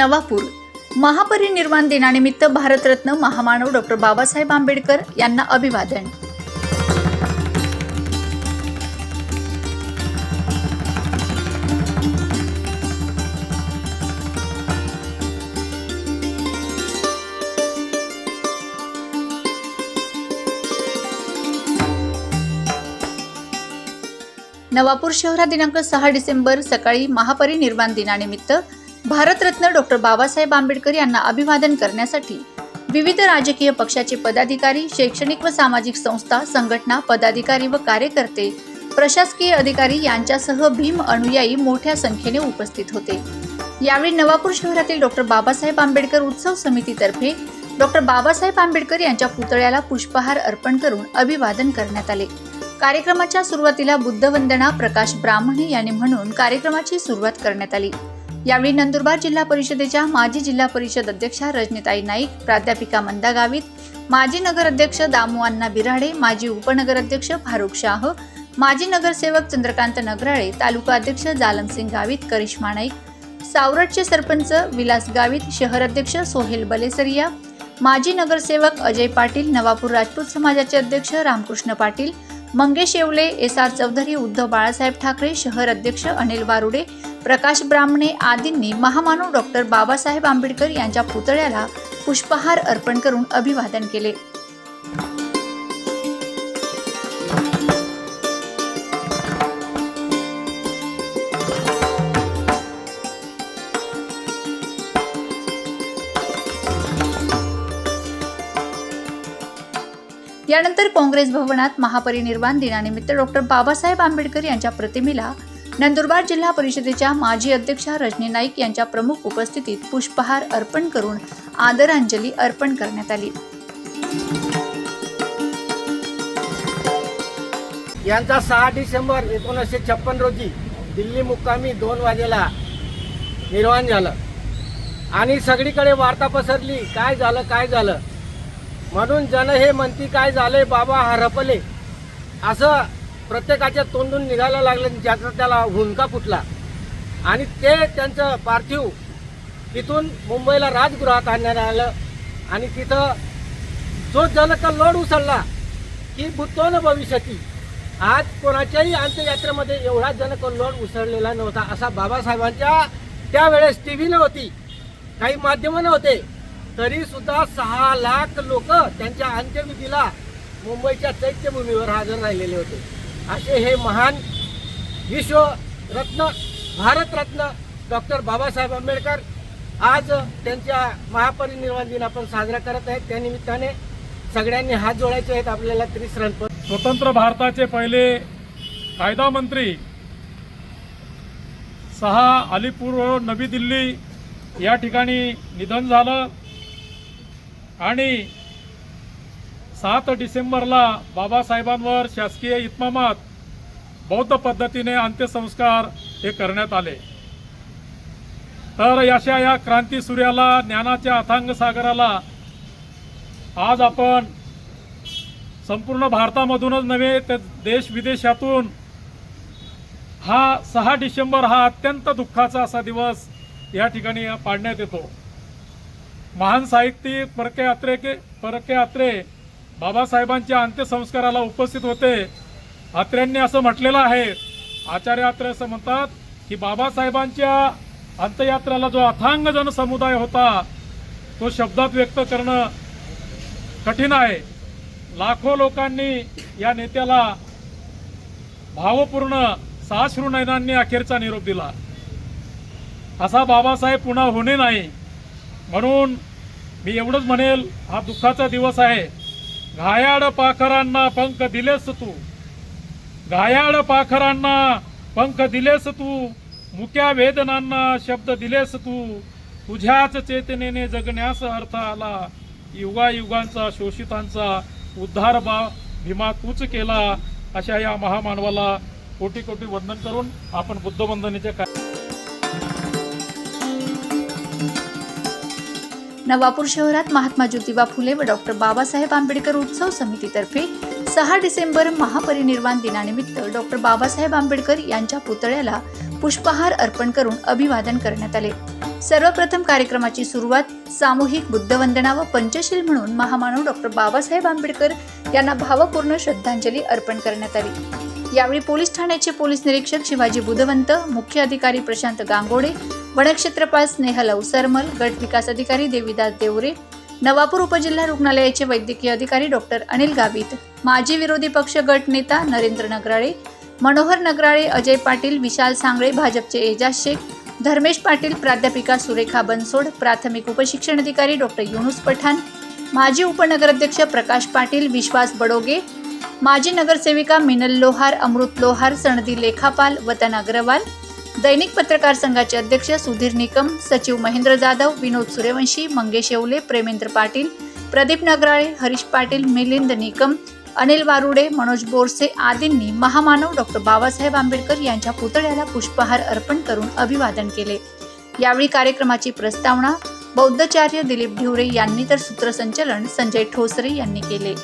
नवापूर. महापरिनिर्वाण दिनानिमित्त भारतरत्न महामानव डॉक्टर बाबासाहेब आंबेडकर यांना अभिवादन. नवापूर शहरात दिनांक सहा डिसेंबर सकाळी महापरिनिर्वाण दिनानिमित्त भारतरत्न डॉक्टर बाबासाहेब आंबेडकर यांना अभिवादन करण्यासाठी विविध राजकीय पक्षाचे पदाधिकारी शैक्षणिक व सामाजिक संस्था संघटना पदाधिकारी व कार्यकर्ते प्रशासकीय अधिकारी यांच्यासह भीम अनुयायी मोठ्या संख्येने उपस्थित होते. यावेळी नवापूर शहरातील डॉक्टर बाबासाहेब आंबेडकर उत्सव समितीतर्फे डॉक्टर बाबासाहेब आंबेडकर यांच्या पुतळ्याला पुष्पहार अर्पण करून अभिवादन करण्यात आले. कार्यक्रमाच्या सुरुवातीला बुद्धवंदना प्रकाश ब्राह्मणे यांनी म्हणून कार्यक्रमाची सुरुवात करण्यात आली. यावेळी नंदुरबार जिल्हा परिषदेच्या माजी जिल्हा परिषद अध्यक्षा रजनीताई नाईक प्राध्यापिका मंदा गावित माजी नगराध्यक्ष दामू अण्णा बिराडे माजी उपनगराध्यक्ष फारुख शाह माजी नगरसेवक चंद्रकांत नगराळे तालुका अध्यक्ष जालमसिंग गावित करिश्मा नाईक सावरटचे सरपंच विलास गावित शहर अध्यक्ष सोहेल बलेसरिया माजी नगरसेवक अजय पाटील नवापूर राजपूत समाजाचे अध्यक्ष रामकृष्ण पाटील मंगेश येवले एस आर चौधरी उद्धव बाळासाहेब ठाकरे शहर अध्यक्ष अनिल वारुडे प्रकाश ब्राह्मणे आदींनी महामानव डॉक्टर बाबासाहेब आंबेडकर यांच्या पुतळ्याला पुष्पहार अर्पण करून अभिवादन केले. यानंतर काँग्रेस भवनात महापरिनिर्वाण दिनानिमित्त डॉक्टर बाबासाहेब आंबेडकर यांच्या प्रतिमेला नंदुरबार जिल्हा परिषदेच्या माजी अध्यक्षा रजनी नाईक यांच्या प्रमुख उपस्थितीत पुष्पहार अर्पण करून आदरांजली अर्पण करण्यात आली. यांचा सहा डिसेंबर एकोणीसशे छप्पन रोजी दिल्ली मुक्कामी दोन वाजेला निर्वाण झालं. आणि सगळीकडे वार्ता पसरली काय झालं काय झालं? म्हणून जन हे म्हणती काय झाले बाबा? हरपले. असं प्रत्येकाच्या तोंडून निघायला लागलं ज्याचा त्याला हुंका फुटला. आणि ते त्यांचं पार्थिव तिथून मुंबईला राजगृहात आणण्यात आलं. आणि तिथं जो जनकल्लोळ उसळला की भूतो न भविष्यती. आज कोणाच्याही अंत्ययात्रेमध्ये एवढा जनकल्लोळ उसळलेला नव्हता असा बाबासाहेबांच्या त्यावेळेस टी व्ही नव्हती काही माध्यमं नव्हते. तरी सुद्धा सहा लाख लोक त्यांच्या अंत्यविधीला मुंबईच्या चैत्यभूमीवर हजर राहिलेले होते. असे हे महान विश्वरत्न भारतरत्न डॉक्टर बाबासाहेब आंबेडकर आज त्यांच्या महापरिनिर्वाण दिन आपण साजरा करत आहेत. त्यानिमित्ताने सगळ्यांनी हात जोडायचे आहेत आपल्याला त्रिश्रणपद स्वतंत्र भारताचे पहिले कायदा मंत्री सहा अलीपूर नवी दिल्ली या ठिकाणी निधन झालं. आणि सात डिसेंबरला बाबासाहेबांवर शासकीय इतमामात बौद्ध पद्धतीने अंत्यसंस्कार हे करण्यात आले. तर अशा या क्रांती सूर्याला ज्ञानाच्या अथांग सागराला आज आपण संपूर्ण भारतामधूनच नव्हे तर देश विदेशातून हा सहा डिसेंबर हा अत्यंत दुःखाचा असा दिवस या ठिकाणी पाडण्यात येतो. महान साहित्यिक परके अत्रे के परके अत्रे बाबासाहेबांच्या अंत्यसंस्काराला उपस्थित होते. अत्र्यांनी असं म्हटलेलं आहे. आचार्य अत्रे असं म्हणतात की बाबासाहेबांच्या अंत्ययात्रेला जो अथांग जनसमुदाय होता तो शब्दात व्यक्त करणं कठीण आहे. लाखो लोकांनी या नेत्याला भावपूर्ण साश्रू नयनांनी अखेरचा निरोप दिला. असा बाबासाहेब पुन्हा होणे नाही. म्हणून मी एवढंच म्हणेल हा दुःखाचा दिवस आहे. घायाळ पाखरांना पंख दिलेस तू. घायाड पाखरांना पंख दिलेस तू. मुक्या वेदनांना शब्द दिलेस तू. तुझ्याच चेतनेने जगण्यास अर्थ आला. युगायुगांचा शोषितांचा उद्धार बा भीमा तूच केला. अशा या महामानवाला कोटी कोटी वंदन करून आपण बुद्धवंदनेचे काय नवापूर शहरात महात्मा ज्योतिबा फुले व डॉक्टर बाबासाहेब आंबेडकर उत्सव समितीतर्फे सहा डिसेंबर महापरिनिर्वाण दिनानिमित्त डॉक्टर बाबासाहेब आंबेडकर यांच्या पुतळ्याला पुष्पहार अर्पण करून अभिवादन करण्यात आले. सर्वप्रथम कार्यक्रमाची सुरुवात सामूहिक बुद्धवंदना व पंचशील म्हणून महामानव डॉक्टर बाबासाहेब आंबेडकर यांना भावपूर्ण श्रद्धांजली अर्पण करण्यात आली. यावेळी पोलीस ठाण्याचे पोलीस निरीक्षक शिवाजी बुधवंत मुख्य अधिकारी प्रशांत गांगोडे वनक्षेत्रपाल स्नेहल अवसरमल गट विकास अधिकारी देवीदास देवरे नवापूर उपजिल्हा रुग्णालयाचे वैद्यकीय अधिकारी डॉक्टर अनिल गावित माजी विरोधी पक्ष गट नेता नरेंद्र नगराळे मनोहर नगराळे अजय पाटील विशाल सांगळे भाजपचे एजाज शेख धर्मेश पाटील प्राध्यापिका सुरेखा बनसोड प्राथमिक उपशिक्षण अधिकारी डॉक्टर युनुस पठाण माजी उपनगराध्यक्ष प्रकाश पाटील विश्वास बडोगे माजी नगरसेविका मिनल लोहार अमृत लोहार सनदी लेखापाल वतन अग्रवाल दैनिक पत्रकार संघाचे अध्यक्ष सुधीर निकम सचिव महेंद्र जाधव विनोद सूर्यवंशी मंगेश येवले प्रेमेंद्र पाटील प्रदीप नगराळे हरीश पाटील मिलिंद निकम अनिल वारुडे मनोज बोरसे आदींनी महामानव डॉक्टर बाबासाहेब आंबेडकर यांच्या पुतळ्याला पुष्पहार अर्पण करून अभिवादन केले. यावेळी कार्यक्रमाची प्रस्तावना बौद्धाचार्य दिलीप ढिवरे यांनी तर सूत्रसंचलन संजय ठोसरे यांनी केले.